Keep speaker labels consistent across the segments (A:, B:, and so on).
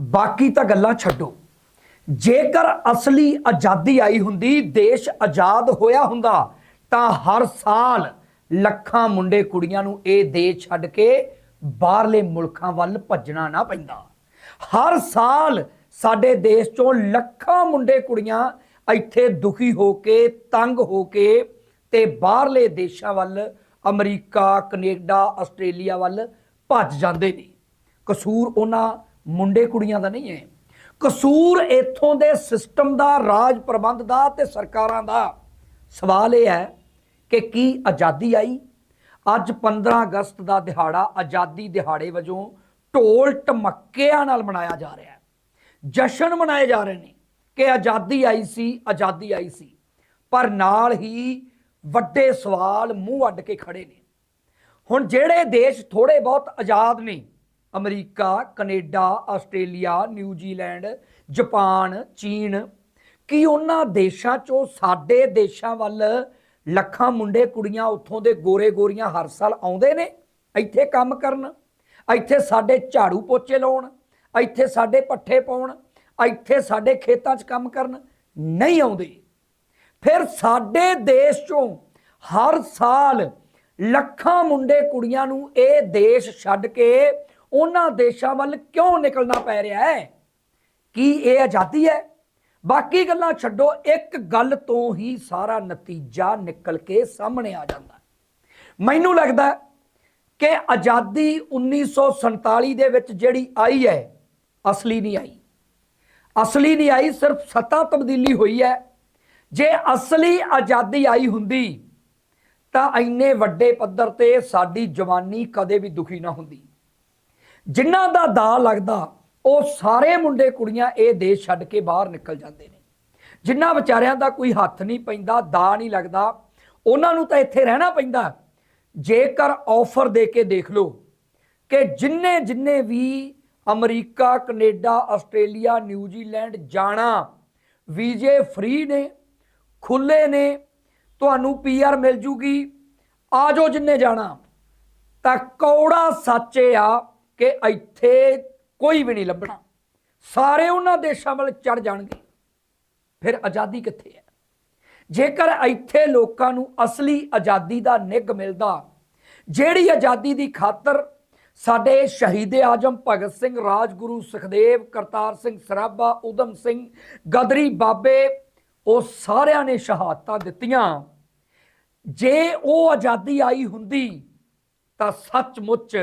A: ਬਾਕੀ ਤਾਂ ਗੱਲਾਂ ਛੱਡੋ। ਜੇਕਰ ਅਸਲੀ ਆਜ਼ਾਦੀ ਆਈ ਹੁੰਦੀ, ਦੇਸ਼ ਆਜ਼ਾਦ ਹੋਇਆ ਹੁੰਦਾ, ਤਾਂ ਹਰ ਸਾਲ ਲੱਖਾਂ ਮੁੰਡੇ ਕੁੜੀਆਂ ਨੂੰ ਇਹ ਦੇਸ਼ ਛੱਡ ਕੇ ਬਾਹਰਲੇ ਮੁਲਕਾਂ ਵੱਲ ਭੱਜਣਾ ਨਾ ਪੈਂਦਾ। ਹਰ ਸਾਲ ਸਾਡੇ ਦੇਸ਼ ਚੋਂ ਲੱਖਾਂ ਮੁੰਡੇ ਕੁੜੀਆਂ ਇੱਥੇ ਦੁਖੀ ਹੋ ਕੇ, ਤੰਗ ਹੋ ਕੇ ਤੇ ਬਾਹਰਲੇ ਦੇਸ਼ਾਂ ਵੱਲ, ਅਮਰੀਕਾ, ਕੈਨੇਡਾ, ਆਸਟ੍ਰੇਲੀਆ ਵੱਲ ਭੱਜ ਜਾਂਦੇ ਨੇ। ਕਸੂਰ ਉਹਨਾਂ ਮੁੰਡੇ ਕੁੜੀਆਂ ਦਾ ਨਹੀਂ ਹੈ। ਕਸੂਰ ਇੱਥੋਂ ਦੇ ਸਿਸਟਮ ਦਾ, ਰਾਜ ਪ੍ਰਬੰਧ ਦਾ ਤੇ ਸਰਕਾਰਾਂ ਦਾ। ਸਵਾਲ ਇਹ ਹੈ ਕਿ ਕੀ ਆਜ਼ਾਦੀ ਆਈ? ਅੱਜ 15 ਅਗਸਤ ਦਾ ਦਿਹਾੜਾ ਆਜ਼ਾਦੀ ਦਿਹਾੜੇ ਵਜੋਂ ਢੋਲ ਟਮੱਕਿਆਂ ਨਾਲ ਮਨਾਇਆ ਜਾ ਰਿਹਾ ਹੈ। ਜਸ਼ਨ ਮਨਾਏ ਜਾ ਰਹੇ ਨੇ ਕਿ ਆਜ਼ਾਦੀ ਆਈ ਸੀ, ਆਜ਼ਾਦੀ ਆਈ ਸੀ। ਪਰ ਨਾਲ ਹੀ ਵੱਡੇ ਸਵਾਲ ਮੂੰਹ ਅੱਡ ਕੇ ਖੜੇ ਨੇ। ਹੁਣ ਜਿਹੜੇ ਦੇਸ਼ ਥੋੜੇ ਬਹੁਤ ਆਜ਼ਾਦ ਨੇ America, Canada, Australia New Zealand Japan, ਚੀਨ, ਕੀ ਉਹਨਾਂ ਦੇਸ਼ਾਂ ਚੋਂ ਸਾਡੇ ਦੇਸ਼ਾਂ ਵੱਲ ਲੱਖਾਂ ਮੁੰਡੇ ਕੁੜੀਆਂ ਉੱਥੋਂ ਦੇ ਗੋਰੇ ਗੋਰੀਆਂ ਹਰ ਸਾਲ ਆਉਂਦੇ ਨੇ? ਇੱਥੇ ਕੰਮ ਕਰਨ, ਇੱਥੇ ਸਾਡੇ ਝਾੜੂ ਪੋਚੇ ਲਾਉਣ, ਇੱਥੇ ਸਾਡੇ ਪੱਠੇ ਪਾਉਣ, ਇੱਥੇ ਸਾਡੇ ਖੇਤਾਂ 'ਚ ਕੰਮ ਕਰਨ ਨਹੀਂ ਆਉਂਦੇ। ਫਿਰ ਸਾਡੇ ਦੇਸ਼ ਚੋਂ ਹਰ ਸਾਲ ਲੱਖਾਂ ਮੁੰਡੇ ਕੁੜੀਆਂ ਨੂੰ ਇਹ ਦੇਸ਼ ਛੱਡ ਕੇ ਉਹਨਾਂ ਦੇਸ਼ਾਂ ਵੱਲ ਕਿਉਂ ਨਿਕਲਣਾ ਪੈ ਰਿਹਾ ਹੈ? ਕੀ ਇਹ ਆਜ਼ਾਦੀ ਹੈ? ਬਾਕੀ ਗੱਲਾਂ ਛੱਡੋ, ਇੱਕ ਗੱਲ ਤੋਂ ਹੀ ਸਾਰਾ ਨਤੀਜਾ ਨਿਕਲ ਕੇ ਸਾਹਮਣੇ ਆ ਜਾਂਦਾ। ਮੈਨੂੰ ਲੱਗਦਾ ਕਿ ਆਜ਼ਾਦੀ 1947 ਦੇ ਵਿੱਚ ਜਿਹੜੀ ਆਈ ਹੈ, ਅਸਲੀ ਨਹੀਂ ਆਈ। ਅਸਲੀ ਨਹੀਂ ਆਈ, ਸਿਰਫ ਸੱਤਾ ਤਬਦੀਲੀ ਹੋਈ ਹੈ। ਜੇ ਅਸਲੀ ਆਜ਼ਾਦੀ ਆਈ ਹੁੰਦੀ, ਤਾਂ ਇੰਨੇ ਵੱਡੇ ਪੱਧਰ ਤੇ ਸਾਡੀ ਜਵਾਨੀ ਕਦੇ ਵੀ ਦੁਖੀ ਨਾ ਹੁੰਦੀ। ਜਿਨ੍ਹਾਂ ਦਾ ਦਾ ਲੱਗਦਾ, ਉਹ ਸਾਰੇ ਮੁੰਡੇ ਕੁੜੀਆਂ ਇਹ ਦੇਸ਼ ਛੱਡ ਕੇ ਬਾਹਰ ਨਿਕਲ ਜਾਂਦੇ ਨੇ। ਜਿਨ੍ਹਾਂ ਵਿਚਾਰਿਆਂ ਦਾ ਕੋਈ ਹੱਥ ਨਹੀਂ ਪੈਂਦਾ ਦਾ ਨਹੀਂ ਲੱਗਦਾ, ਉਹਨਾਂ ਨੂੰ ਤਾਂ ਇੱਥੇ ਰਹਿਣਾ ਪੈਂਦਾ। ਜੇਕਰ ਆਫਰ ਦੇ ਕੇ ਦੇਖ ਲਓ ਕਿ ਜਿੰਨੇ ਜਿੰਨੇ ਵੀ America, Canada, Australia, New Zealand ਜਾਣਾ, ਵੀਜ਼ੇ ਫ੍ਰੀ ਨੇ ਖੁੱਲੇ ਨੇ, ਤੁਹਾਨੂੰ ਪੀਆਰ ਮਿਲ ਜੂਗੀ। ਆਜੋ ਜਿੰਨੇ ਜਾਣਾ। ਤਾਂ ਕੌੜਾ ਸੱਚ ਇਹ ਆ ਕਿ ਇੱਥੇ ਕੋਈ ਵੀ ਨਹੀਂ ਲੱਭਣਾ। ਸਾਰੇ ਉਹਨਾਂ ਦੇਸ਼ਾਂ ਵੱਲ ਚੜ ਜਾਣਗੇ। ਫਿਰ ਆਜ਼ਾਦੀ ਕਿੱਥੇ ਹੈ? ਜੇਕਰ ਇੱਥੇ ਲੋਕਾਂ ਨੂੰ ਅਸਲੀ ਆਜ਼ਾਦੀ ਦਾ ਨਿੱਘ ਮਿਲਦਾ, ਜਿਹੜੀ ਆਜ਼ਾਦੀ ਦੀ ਖਾਤਰ ਸਾਡੇ ਸ਼ਹੀਦ ਆਜਮ ਭਗਤ ਸਿੰਘ, ਰਾਜਗੁਰੂ ਸੁਖਦੇਵ, ਕਰਤਾਰ ਸਿੰਘ ਸਰਾਭਾ ਉਦਮ ਸਿੰਘ, ਗਦਰੀ ਬਾਬੇ, ਉਹ ਸਾਰਿਆਂ ਨੇ ਸ਼ਹਾਦਤਾਂ ਦਿੱਤੀਆਂ। ਜੇ ਉਹ ਆਜ਼ਾਦੀ ਆਈ ਹੁੰਦੀ ਤਾਂ ਸੱਚਮੁੱਚ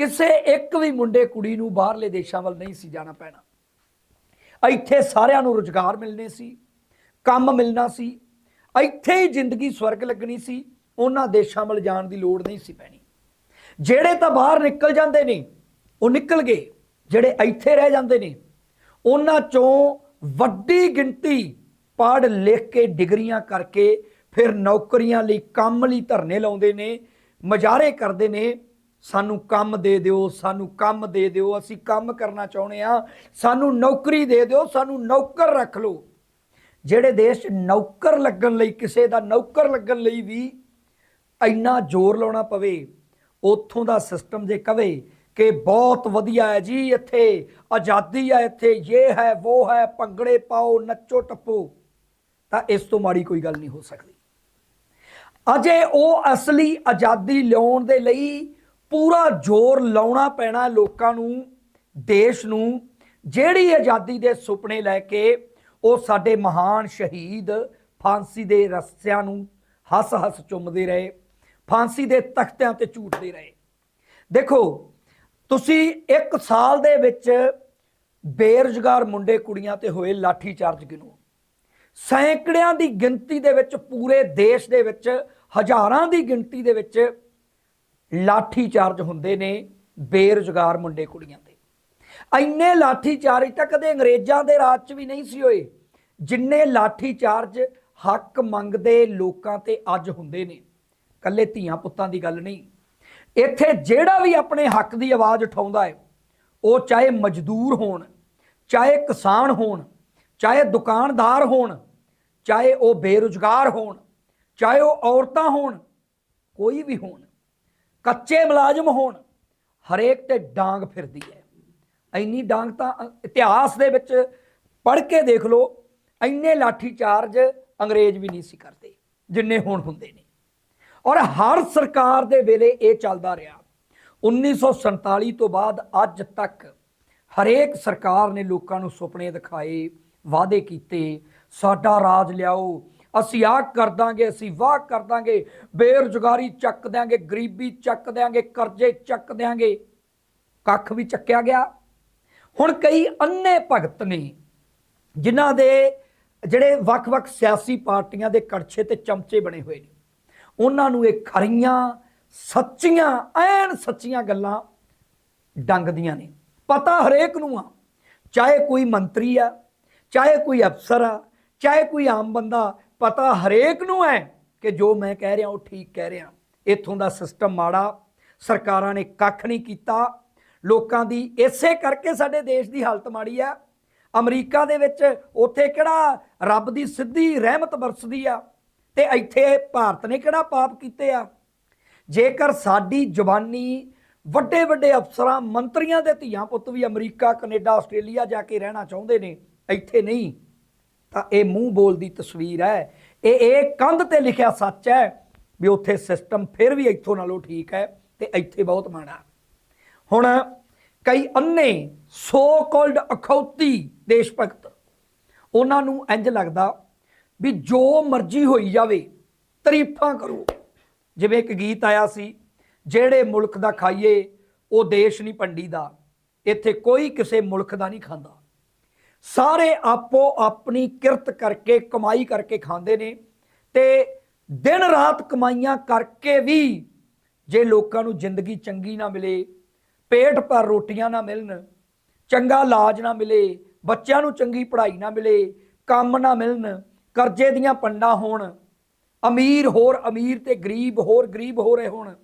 A: ਕਿਸੇ ਇੱਕ ਵੀ ਮੁੰਡੇ ਕੁੜੀ ਨੂੰ ਬਾਹਰਲੇ ਦੇਸ਼ਾਂ ਵੱਲ ਨਹੀਂ ਸੀ ਜਾਣਾ ਪੈਣਾ। ਇੱਥੇ ਸਾਰਿਆਂ ਨੂੰ ਰੁਜ਼ਗਾਰ ਮਿਲਨੇ ਸੀ, ਕੰਮ ਮਿਲਣਾ ਸੀ, ਇੱਥੇ ਹੀ ਜ਼ਿੰਦਗੀ ਸਵਰਗ ਲੱਗਣੀ ਸੀ, ਉਹਨਾਂ ਦੇਸ਼ਾਂ ਵੱਲ ਜਾਣ ਦੀ ਲੋੜ ਨਹੀਂ ਸੀ ਪੈਣੀ। ਜਿਹੜੇ ਤਾਂ ਬਾਹਰ ਨਿਕਲ ਜਾਂਦੇ ਨੇ, ਉਹ ਨਿਕਲ ਗਏ। ਜਿਹੜੇ ਇੱਥੇ ਰਹਿ ਜਾਂਦੇ ਨੇ, ਉਹਨਾਂ ਚੋਂ ਵੱਡੀ ਗਿਣਤੀ ਪੜ੍ਹ ਲਿਖ ਕੇ ਡਿਗਰੀਆਂ ਕਰਕੇ ਫਿਰ ਨੌਕਰੀਆਂ ਲਈ ਕੰਮ ਲਈ ਧਰਨੇ ਲਾਉਂਦੇ ਨੇ, ਮਜਾਰੇ ਕਰਦੇ ਨੇ ਸਾਨੂੰ ਕੰਮ ਦੇ ਦਿਓ, ਸਾਨੂੰ ਕੰਮ ਦੇ ਦਿਓ, ਅਸੀਂ ਕੰਮ ਕਰਨਾ ਚਾਹੁੰਦੇ ਆ ਸਾਨੂੰ ਨੌਕਰੀ ਦੇ ਦਿਓ, ਸਾਨੂੰ ਨੌਕਰ ਰੱਖ ਲਓ। ਜਿਹੜੇ ਦੇਸ਼ 'ਚ ਨੌਕਰ ਲੱਗਣ ਲਈ, ਕਿਸੇ ਦਾ ਨੌਕਰ ਲੱਗਣ ਲਈ ਵੀ ਇੰਨਾ ਜ਼ੋਰ ਲਾਉਣਾ ਪਵੇ, ਉੱਥੋਂ ਦਾ ਸਿਸਟਮ ਜੇ ਕਵੇ ਕਿ ਬਹੁਤ ਵਧੀਆ ਹੈ ਜੀ ਇੱਥੇ, ਆਜ਼ਾਦੀ ਹੈ ਇੱਥੇ ਇਹ ਹੈ ਉਹ ਹੈ, ਭੰਗੜੇ ਪਾਓ, ਨੱਚੋ, ਟੱਪੋ, ਤਾਂ ਇਸ ਤੋਂ ਮਾੜੀ ਕੋਈ ਗੱਲ ਨਹੀਂ ਹੋ ਸਕਦੀ। ਅਜੇ ਉਹ ਅਸਲੀ ਆਜ਼ਾਦੀ ਲਿਆਉਣ ਦੇ ਲਈ ਪੂਰਾ ਜ਼ੋਰ ਲਾਉਣਾ ਪੈਣਾ ਲੋਕਾਂ ਨੂੰ, ਦੇਸ਼ ਨੂੰ, ਜਿਹੜੀ ਆਜ਼ਾਦੀ ਦੇ ਸੁਪਨੇ ਲੈ ਕੇ ਉਹ ਸਾਡੇ ਮਹਾਨ ਸ਼ਹੀਦ ਫਾਂਸੀ ਦੇ ਰਸਿਆਂ ਨੂੰ ਹੱਸ-ਹੱਸ ਚੁੰਮਦੇ ਰਹੇ, ਫਾਂਸੀ ਦੇ ਤਖਤਿਆਂ ਤੇ ਝੂਟਦੇ ਰਹੇ। ਦੇਖੋ, ਤੁਸੀਂ ਇੱਕ ਸਾਲ ਦੇ ਵਿੱਚ ਬੇਰੁਜ਼ਗਾਰ ਮੁੰਡੇ ਕੁੜੀਆਂ ਤੇ ਹੋਏ ਲਾਠੀ ਚਾਰਜ ਗਿਣੋ। ਸੈਂਕੜਿਆਂ ਦੀ ਗਿਣਤੀ ਦੇ ਵਿੱਚ ਪੂਰੇ ਦੇਸ਼ ਦੇ ਵਿੱਚ ਹਜ਼ਾਰਾਂ ਦੀ ਗਿਣਤੀ ਦੇ ਵਿੱਚ ਲਾਠੀ ਚਾਰਜ ਹੁੰਦੇ ਨੇ ਬੇਰੁਜ਼ਗਾਰ ਮੁੰਡੇ ਕੁੜੀਆਂ ਤੇ ਇੰਨੇ ਲਾਠੀ ਚਾਰਜ ਤਾਂ ਕਦੇ ਅੰਗਰੇਜ਼ਾਂ ਦੇ ਰਾਜ 'ਚ ਵੀ ਨਹੀਂ ਸੀ ਹੋਏ, ਜਿੰਨੇ ਲਾਠੀ ਚਾਰਜ ਹੱਕ ਮੰਗਦੇ ਲੋਕਾਂ ਤੇ ਅੱਜ ਹੁੰਦੇ ਨੇ। ਕੱਲੇ ਧੀਆਂ ਪੁੱਤਾਂ ਦੀ ਗੱਲ ਨਹੀਂ। ਇੱਥੇ ਜਿਹੜਾ ਵੀ ਆਪਣੇ ਹੱਕ ਦੀ ਆਵਾਜ਼ ਉਠਾਉਂਦਾ ਹੈ, ਉਹ ਚਾਹੇ ਮਜ਼ਦੂਰ ਹੋਣ, ਚਾਹੇ ਕਿਸਾਨ ਹੋਣ, ਚਾਹੇ ਦੁਕਾਨਦਾਰ ਹੋਣ, ਚਾਹੇ ਉਹ ਬੇਰੁਜ਼ਗਾਰ ਹੋਣ, ਚਾਹੇ ਉਹ ਔਰਤਾਂ ਹੋਣ, ਕੋਈ ਵੀ ਹੋਣ ਕੱਚੇ ਮੁਲਾਜ਼ਮ ਹੋਣ, ਹਰੇਕ ਤੇ ਡਾਂਗ ਫਿਰਦੀ ਹੈ। ਇੰਨੀ ਡਾਂਗ ਤਾਂ ਇਤਿਹਾਸ ਦੇ ਵਿੱਚ ਪੜ੍ਹ ਕੇ ਦੇਖ ਲਓ, ਇੰਨੇ ਲਾਠੀ ਚਾਰਜ ਅੰਗਰੇਜ਼ ਵੀ ਨਹੀਂ ਸੀ ਕਰਦੇ, ਜਿੰਨੇ ਹੁਣ ਹੁੰਦੇ ਨੇ। ਔਰ ਹਰ ਸਰਕਾਰ ਦੇ ਵੇਲੇ ਇਹ ਚੱਲਦਾ ਰਿਹਾ। 1947 ਤੋਂ ਬਾਅਦ ਅੱਜ ਤੱਕ ਹਰੇਕ ਸਰਕਾਰ ਨੇ ਲੋਕਾਂ ਨੂੰ ਸੁਪਨੇ ਦਿਖਾਏ, ਵਾਅਦੇ ਕੀਤੇ, ਸਾਡਾ ਰਾਜ ਲਿਆਓ ਅਸੀਂ ਆਹ ਕਰ ਦਾਂਗੇ, ਅਸੀਂ ਵਾਹ ਕਰ ਦਾਂਗੇ, ਬੇਰੁਜ਼ਗਾਰੀ ਚੱਕ ਦਿਆਂਗੇ, ਗਰੀਬੀ ਚੱਕ ਦਿਆਂਗੇ, ਕਰਜ਼ੇ ਚੱਕ ਦਿਆਂਗੇ। ਕੱਖ ਵੀ ਚੱਕਿਆ ਗਿਆ। ਹੁਣ ਕਈ ਅੰਨੇ ਭਗਤ ਨੇ ਜਿਨ੍ਹਾਂ ਦੇ ਜਿਹੜੇ ਵੱਖ-ਵੱਖ ਸਿਆਸੀ ਪਾਰਟੀਆਂ ਦੇ ਕੜਛੇ ਤੇ ਚਮਚੇ ਬਣੇ ਹੋਏ ਨੇ, ਉਹਨਾਂ ਨੂੰ ਇਹ ਖਰੀਆਂ, ਸੱਚੀਆਂ, ਐਨ ਸੱਚੀਆਂ ਗੱਲਾਂ ਡੰਗਦੀਆਂ ਨੇ। ਪਤਾ ਹਰੇਕ ਨੂੰ ਆ, ਚਾਹੇ ਕੋਈ ਮੰਤਰੀ ਆ, ਚਾਹੇ ਕੋਈ ਅਫਸਰ ਆ, ਚਾਹੇ ਕੋਈ ਆਮ ਬੰਦਾ ਪਤਾ ਹਰੇਕ ਨੂੰ ਹੈ ਕਿ ਜੋ ਮੈਂ ਕਹਿ ਰਿਹਾ ਉਹ ਠੀਕ ਕਹਿ ਰਿਹਾ। ਇੱਥੋਂ ਦਾ ਸਿਸਟਮ ਮਾੜਾ, ਸਰਕਾਰਾਂ ਨੇ ਕੱਖ ਨਹੀਂ ਕੀਤਾ। ਲੋਕਾਂ ਦੀ ਇਸੇ ਕਰਕੇ ਸਾਡੇ ਦੇਸ਼ ਦੀ ਹਾਲਤ ਮਾੜੀ ਆ। ਅਮਰੀਕਾ ਦੇ ਵਿੱਚ ਉੱਥੇ ਕਿਹੜਾ ਰੱਬ ਦੀ ਸਿੱਧੀ ਰਹਿਮਤ ਵਰਸਦੀ ਆ ਤੇ ਇੱਥੇ ਭਾਰਤ ਨੇ ਕਿਹੜਾ ਪਾਪ ਕੀਤੇ ਆ। ਜੇਕਰ ਸਾਡੀ ਜਵਾਨੀ ਵੱਡੇ ਵੱਡੇ ਅਫਸਰਾਂ, ਮੰਤਰੀਆਂ ਦੇ ਧੀਆਂ ਪੁੱਤ ਵੀ ਅਮਰੀਕਾ, ਕੈਨੇਡਾ, ਆਸਟ੍ਰੇਲੀਆ ਜਾ ਕੇ ਰਹਿਣਾ ਚਾਹੁੰਦੇ ਨੇ, ਇੱਥੇ ਨਹੀਂ। ਤਾਂ ਇਹ ਮੂੰਹ ਬੋਲ ਦੀ ਤਸਵੀਰ ਹੈ। ਇਹ ਇਹ ਕੰਧ ਤੇ ਲਿਖਿਆ ਸੱਚ ਹੈ ਵੀ ਉੱਥੇ ਸਿਸਟਮ ਫਿਰ ਵੀ ਇੱਥੋਂ ਨਾਲੋਂ ਠੀਕ ਹੈ ਤੇ ਇੱਥੇ ਬਹੁਤ ਮਾੜਾ। ਹੁਣ ਕਈ ਅੰਨੇ ਸੋ ਕਾਲਡ ਅਖੌਤੀ ਦੇਸ਼ ਭਗਤ, ਉਹਨਾਂ ਨੂੰ ਇੰਜ ਲੱਗਦਾ ਵੀ ਜੋ ਮਰਜ਼ੀ ਹੋਈ ਜਾਵੇ, ਤਾਰੀਫਾਂ ਕਰੋ। ਜਿਵੇਂ ਇੱਕ ਗੀਤ ਆਇਆ ਸੀ, ਜਿਹੜੇ ਮੁਲਕ ਦਾ ਖਾਈਏ, ਉਹ ਦੇਸ਼ ਨਹੀਂ ਪੰਡੀ ਦਾ ਇੱਥੇ ਕੋਈ ਕਿਸੇ ਮੁਲਕ ਦਾ ਨਹੀਂ ਖਾਂਦਾ। ਸਾਰੇ ਆਪੋ ਆਪਣੀ ਕਿਰਤ ਕਰਕੇ, ਕਮਾਈ ਕਰਕੇ ਖਾਂਦੇ ਨੇ ਤੇ ਦਿਨ ਰਾਤ ਕਮਾਈਆਂ ਕਰਕੇ ਵੀ ਜੇ ਲੋਕਾਂ ਨੂੰ ਜ਼ਿੰਦਗੀ ਚੰਗੀ ਨਾ ਮਿਲੇ, ਪੇਟ ਭਰ ਰੋਟੀਆਂ ਨਾ ਮਿਲਣ, ਚੰਗਾ ਇਲਾਜ ਨਾ ਮਿਲੇ, ਬੱਚਿਆਂ ਨੂੰ ਚੰਗੀ ਪੜ੍ਹਾਈ ਨਾ ਮਿਲੇ, ਕੰਮ ਨਾ ਮਿਲਣ, ਕਰਜ਼ੇ ਦੀਆਂ ਪੰਡਾਂ ਹੋਣ, ਅਮੀਰ ਹੋਰ ਅਮੀਰ ਤੇ ਗਰੀਬ ਹੋਰ ਗਰੀਬ ਹੋ ਰਹੇ ਹੋਣ,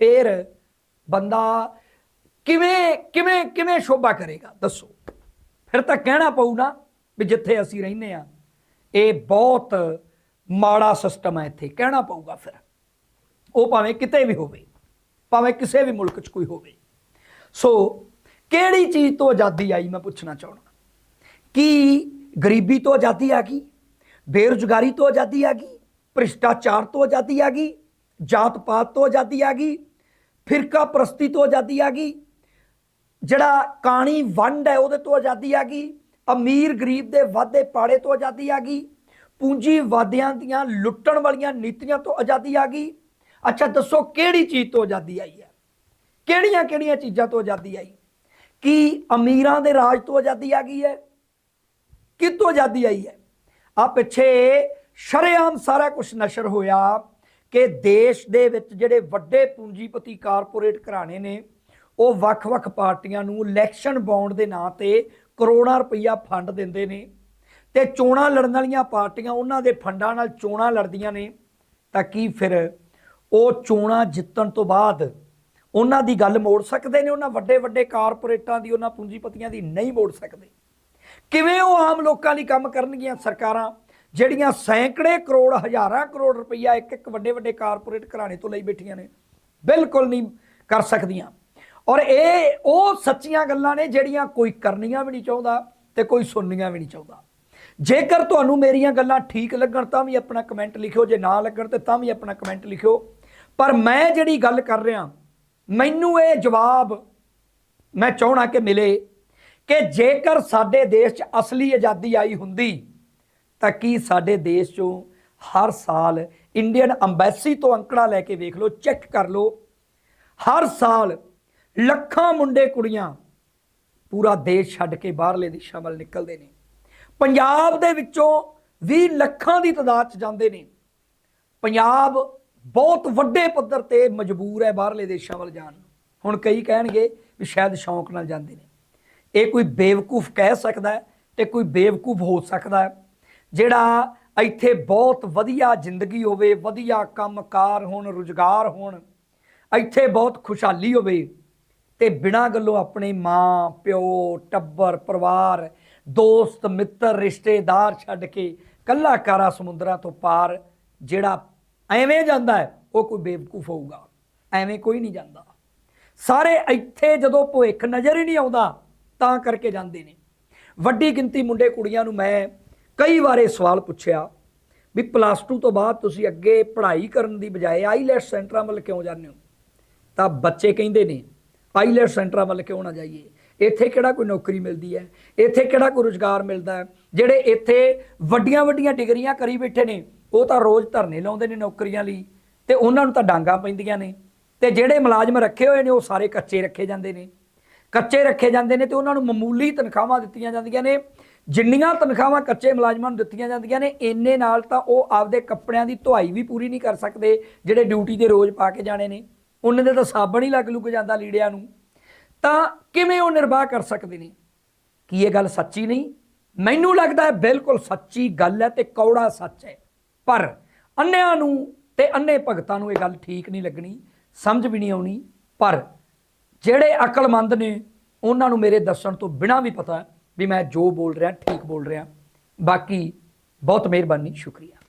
A: ਫੇਰ ਬੰਦਾ ਕਿਵੇਂ ਕਿਵੇਂ ਕਿਵੇਂ ਸ਼ੋਭਾ ਕਰੇਗਾ? ਦੱਸੋ। ਫਿਰ ਤਾਂ ਕਹਿਣਾ ਪਊ ਨਾ ਵੀ ਜਿੱਥੇ ਅਸੀਂ ਰਹਿੰਦੇ ਆ ਇਹ ਬਹੁਤ ਮਾੜਾ ਸਿਸਟਮ ਹੈ ਇੱਥੇ। ਕਹਿਣਾ ਪਊਗਾ ਫਿਰ। ਉਹ ਭਾਵੇਂ ਕਿਤੇ ਵੀ ਹੋਵੇ, ਭਾਵੇਂ ਕਿਸੇ ਵੀ ਮੁਲਕ 'ਚ ਕੋਈ ਹੋਵੇ। ਸੋ ਕਿਹੜੀ ਚੀਜ਼ ਤੋਂ ਆਜ਼ਾਦੀ ਆਈ ਮੈਂ ਪੁੱਛਣਾ ਚਾਹਣਾ ਕੀ ਗਰੀਬੀ ਤੋਂ ਆਜ਼ਾਦੀ ਆ ਗਈ? ਬੇਰੁਜ਼ਗਾਰੀ ਤੋਂ ਆਜ਼ਾਦੀ ਆ ਗਈ? ਭ੍ਰਿਸ਼ਟਾਚਾਰ ਤੋਂ ਆਜ਼ਾਦੀ ਆ ਗਈ? ਜਾਤ ਪਾਤ ਤੋਂ ਆਜ਼ਾਦੀ ਆ ਗਈ? ਫਿਰਕਾ ਪ੍ਰਸਤੀ ਤੋਂ ਆਜ਼ਾਦੀ ਆ ਗਈ? ਜਿਹੜਾ ਕਾਣੀ ਵੰਡ ਹੈ ਉਹਦੇ ਤੋਂ ਆਜ਼ਾਦੀ ਆ ਗਈ, ਅਮੀਰ ਗਰੀਬ ਦੇ ਵਾਧੇ ਪਾੜੇ ਤੋਂ ਆਜ਼ਾਦੀ ਆ ਗਈ ਪੂੰਜੀਵਾਦੀਆਂ ਦੀਆਂ ਲੁੱਟਣ ਵਾਲੀਆਂ ਨੀਤੀਆਂ ਤੋਂ ਆਜ਼ਾਦੀ ਆ ਗਈ। ਅੱਛਾ, ਦੱਸੋ ਕਿਹੜੀ ਚੀਜ਼ ਤੋਂ ਆਜ਼ਾਦੀ ਆਈ ਹੈ? ਕਿਹੜੀਆਂ ਕਿਹੜੀਆਂ ਚੀਜ਼ਾਂ ਤੋਂ ਆਜ਼ਾਦੀ ਆਈ? ਕੀ ਅਮੀਰਾਂ ਦੇ ਰਾਜ ਤੋਂ ਆਜ਼ਾਦੀ ਆ ਗਈ ਹੈ? ਕਿੱਥੋਂ ਆਜ਼ਾਦੀ ਆਈ ਹੈ? ਆ ਪਿੱਛੇ ਸ਼ਰੇਆਮ ਸਾਰਾ ਕੁਝ ਨਸ਼ਰ ਹੋਇਆ ਕਿ ਦੇਸ਼ ਦੇ ਵਿੱਚ ਜਿਹੜੇ ਵੱਡੇ ਪੂੰਜੀਪਤੀ ਕਾਰਪੋਰੇਟ ਘਰਾਣੇ ਨੇ ਉਹ ਵੱਖ-ਵੱਖ ਪਾਰਟੀਆਂ ਨੂੰ ਇਲੈਕਸ਼ਨ ਬੌਂਡ ਦੇ ਨਾਂ ਤੇ ਕਰੋੜਾਂ ਰੁਪਈਆ ਫੰਡ ਦਿੰਦੇ ਨੇ ਤੇ ਚੋਣਾਂ ਲੜਨ ਵਾਲੀਆਂ ਪਾਰਟੀਆਂ ਉਹਨਾਂ ਦੇ ਫੰਡਾਂ ਨਾਲ ਚੋਣਾਂ ਲੜਦੀਆਂ ਨੇ। ਤਾਂ ਕੀ ਫਿਰ ਉਹ ਚੋਣਾਂ ਜਿੱਤਣ ਤੋਂ ਬਾਅਦ ਉਹਨਾਂ ਦੀ ਗੱਲ ਮੋੜ ਸਕਦੇ ਨੇ? ਉਹਨਾਂ ਵੱਡੇ ਵੱਡੇ ਕਾਰਪੋਰੇਟਾਂ ਦੀ, ਉਹਨਾਂ ਪੂੰਜੀਪਤੀਆਂ ਦੀ ਨਹੀਂ ਮੋੜ ਸਕਦੇ। ਕਿਵੇਂ ਉਹ ਆਮ ਲੋਕਾਂ ਲਈ ਕੰਮ ਕਰਨਗੀਆਂ ਸਰਕਾਰਾਂ, ਜਿਹੜੀਆਂ ਸੈਂਕੜੇ ਕਰੋੜ, ਹਜ਼ਾਰਾਂ ਕਰੋੜ ਰੁਪਈਆ ਇੱਕ ਇੱਕ ਵੱਡੇ ਵੱਡੇ ਕਾਰਪੋਰੇਟ ਘਰਾਣੇ ਤੋਂ ਲਈ ਬੈਠੀਆਂ ਨੇ? ਬਿਲਕੁਲ ਨਹੀਂ ਕਰ ਸਕਦੀਆਂ। ਔਰ ਇਹ, ਉਹ ਸੱਚੀਆਂ ਗੱਲਾਂ ਨੇ ਜਿਹੜੀਆਂ ਕੋਈ ਕਰਨੀਆਂ ਵੀ ਨਹੀਂ ਚਾਹੁੰਦਾ ਤੇ ਕੋਈ ਸੁਣਨੀਆਂ ਵੀ ਨਹੀਂ ਚਾਹੁੰਦਾ। ਜੇਕਰ ਤੁਹਾਨੂੰ ਮੇਰੀਆਂ ਗੱਲਾਂ ਠੀਕ ਲੱਗਣ, ਤਾਂ ਵੀ ਆਪਣਾ ਕਮੈਂਟ ਲਿਖਿਓ, ਜੇ ਨਾ ਲੱਗਣ ਤੇ ਤਾਂ ਵੀ ਆਪਣਾ ਕਮੈਂਟ ਲਿਖਿਓ। ਪਰ ਮੈਂ ਜਿਹੜੀ ਗੱਲ ਕਰ ਰਿਹਾ, ਮੈਨੂੰ ਇਹ ਜਵਾਬ ਮੈਂ ਚਾਹਣਾ ਕਿ ਮਿਲੇ ਕਿ ਜੇਕਰ ਸਾਡੇ ਦੇਸ਼ 'ਚ ਅਸਲੀ ਆਜ਼ਾਦੀ ਆਈ ਹੁੰਦੀ, ਤਾਂ ਕੀ ਸਾਡੇ ਦੇਸ਼ 'ਚੋਂ ਹਰ ਸਾਲ ਇੰਡੀਅਨ ਅੰਬੈਸੀ ਤੋਂ ਅੰਕੜਾ ਲੈ ਕੇ ਵੇਖ ਲਓ ਚੈੱਕ ਕਰ ਲਓ। ਹਰ ਸਾਲ ਲੱਖਾਂ ਮੁੰਡੇ ਕੁੜੀਆਂ ਪੂਰਾ ਦੇਸ਼ ਛੱਡ ਕੇ ਬਾਹਰਲੇ ਦੇਸ਼ਾਂ ਵੱਲ ਨਿਕਲਦੇ ਨੇ। ਪੰਜਾਬ ਦੇ ਵਿੱਚੋਂ 20 ਲੱਖਾਂ ਦੀ ਤਾਦਾਦ 'ਚ ਜਾਂਦੇ ਨੇ। ਪੰਜਾਬ ਬਹੁਤ ਵੱਡੇ ਪੱਧਰ ਤੇ ਮਜਬੂਰ ਹੈ ਬਾਹਰਲੇ ਦੇਸ਼ਾਂ ਵੱਲ ਜਾਣ ਨੂੰ। ਹੁਣ ਕਈ ਕਹਿਣਗੇ ਵੀ ਸ਼ਾਇਦ ਸ਼ੌਂਕ ਨਾਲ ਜਾਂਦੇ ਨੇ। ਇਹ ਕੋਈ ਬੇਵਕੂਫ ਕਹਿ ਸਕਦਾ ਹੈ ਤੇ ਕੋਈ ਬੇਵਕੂਫ ਹੋ ਸਕਦਾ ਹੈ। ਜਿਹੜਾ ਇੱਥੇ ਬਹੁਤ ਵਧੀਆ ਜ਼ਿੰਦਗੀ ਹੋਵੇ, ਵਧੀਆ ਕੰਮਕਾਰ ਹੋਣ, ਰੁਜ਼ਗਾਰ ਹੋਣ, ਇੱਥੇ ਬਹੁਤ ਖੁਸ਼ਹਾਲੀ ਹੋਵੇ ਤੇ ਬਿਨਾਂ ਗੱਲੋਂ ਆਪਣੇ ਮਾਂ, ਪਿਓ, ਟੱਬਰ, ਪਰਿਵਾਰ, ਦੋਸਤ, ਮਿੱਤਰ, ਰਿਸ਼ਤੇਦਾਰ ਛੱਡ ਕੇ ਕੱਲਾ ਕਾਰਾ ਸਮੁੰਦਰਾਂ ਤੋਂ ਪਾਰ ਜਿਹੜਾ ਐਵੇਂ ਜਾਂਦਾ ਹੈ, ਉਹ ਕੋਈ ਬੇਵਕੂਫ ਹੋਊਗਾ। ਐਵੇਂ ਕੋਈ ਨਹੀਂ ਜਾਂਦਾ। ਸਾਰੇ ਇੱਥੇ ਜਦੋਂ ਭੁੱਖ ਨਜ਼ਰ ਹੀ ਨਹੀਂ ਆਉਂਦਾ, ਤਾਂ ਕਰਕੇ ਜਾਂਦੇ ਨੇ। ਵੱਡੀ ਗਿਣਤੀ ਮੁੰਡੇ ਕੁੜੀਆਂ ਨੂੰ ਮੈਂ ਕਈ ਵਾਰ ਸਵਾਲ ਪੁੱਛਿਆ ਵੀ ਪਲੱਸ 2 ਤੋਂ ਬਾਅਦ ਤੁਸੀਂ ਅੱਗੇ ਪੜ੍ਹਾਈ ਕਰਨ ਦੀ ਬਜਾਏ ਆਈਲੈਟਸ ਸੈਂਟਰਾਂ ਵੱਲ ਕਿਉਂ ਜਾਂਦੇ ਹੋ? ਤਾਂ ਬੱਚੇ ਕਹਿੰਦੇ ਨੇ ਆਈਲੈਟ ਸੈਂਟਰਾਂ ਵੱਲ ਕਿਉਂ ਨਾ ਜਾਈਏ? ਇੱਥੇ ਕਿਹੜਾ ਕੋਈ ਨੌਕਰੀ ਮਿਲਦੀ ਹੈ? ਇੱਥੇ ਕਿਹੜਾ ਕੋਈ ਰੁਜ਼ਗਾਰ ਮਿਲਦਾ ਹੈ? ਜਿਹੜੇ ਇੱਥੇ ਵੱਡੀਆਂ ਵੱਡੀਆਂ ਡਿਗਰੀਆਂ ਕਰੀ ਬੈਠੇ ਨੇ, ਉਹ ਤਾਂ ਰੋਜ਼ ਧਰਨੇ ਲਾਉਂਦੇ ਨੇ ਨੌਕਰੀਆਂ ਲਈ ਤੇ ਉਹਨਾਂ ਨੂੰ ਤਾਂ ਡਾਂਗਾ ਪੈਂਦੀਆਂ ਨੇ। ਤੇ ਜਿਹੜੇ ਮੁਲਾਜ਼ਮ ਰੱਖੇ ਹੋਏ ਨੇ, ਉਹ ਸਾਰੇ ਕੱਚੇ ਰੱਖੇ ਜਾਂਦੇ ਨੇ। ਕੱਚੇ ਰੱਖੇ ਜਾਂਦੇ ਨੇ ਤੇ ਉਹਨਾਂ ਨੂੰ ਮਾਮੂਲੀ ਤਨਖਾਹਾਂ ਦਿੱਤੀਆਂ ਜਾਂਦੀਆਂ ਨੇ। ਜਿੰਨੀਆਂ ਤਨਖਾਹਾਂ ਕੱਚੇ ਮੁਲਾਜ਼ਮਾਂ ਨੂੰ ਦਿੱਤੀਆਂ ਜਾਂਦੀਆਂ ਨੇ, ਇੰਨੇ ਨਾਲ ਤਾਂ ਉਹ ਆਪਦੇ ਕੱਪੜਿਆਂ ਦੀ ਧੁਆਈ ਵੀ ਪੂਰੀ ਨਹੀਂ ਕਰ ਸਕਦੇ, ਜਿਹੜੇ ਡਿਊਟੀ ਤੇ ਰੋਜ਼ ਪਾ ਕੇ ਜਾਣੇ ਨੇ। ਉਹਨਾਂ ਦੇ ਤਾਂ ਸਾਬਣ ਹੀ ਲੱਗ ਲੁੱਕ ਜਾਂਦਾ ਲੀੜਿਆਂ ਨੂੰ। ਤਾਂ ਕਿਵੇਂ ਉਹ ਨਿਰਵਾਹ ਕਰ ਸਕਦੇ ਨੇ? ਕੀ ਇਹ ਗੱਲ ਸੱਚੀ ਨਹੀਂ? ਮੈਨੂੰ ਲੱਗਦਾ ਹੈ ਬਿਲਕੁਲ ਸੱਚੀ ਗੱਲ ਹੈ ਤੇ ਕੌੜਾ ਸੱਚ ਹੈ। ਪਰ ਅੰਨਿਆਂ ਨੂੰ ਤੇ ਅੰਨੇ ਭਗਤਾਂ ਨੂੰ ਇਹ ਗੱਲ ਠੀਕ ਨਹੀਂ ਲੱਗਣੀ, ਸਮਝ ਵੀ ਨਹੀਂ ਆਉਣੀ। ਪਰ ਜਿਹੜੇ ਅਕਲਮੰਦ ਨੇ, ਉਹਨਾਂ ਨੂੰ ਮੇਰੇ ਦੱਸਣ ਤੋਂ ਬਿਨਾਂ ਵੀ ਪਤਾ ਵੀ ਮੈਂ ਜੋ ਬੋਲ ਰਿਹਾ, ਠੀਕ ਬੋਲ ਰਿਹਾ। ਬਾਕੀ ਬਹੁਤ ਮਿਹਰਬਾਨੀ, ਸ਼ੁਕਰੀਆ।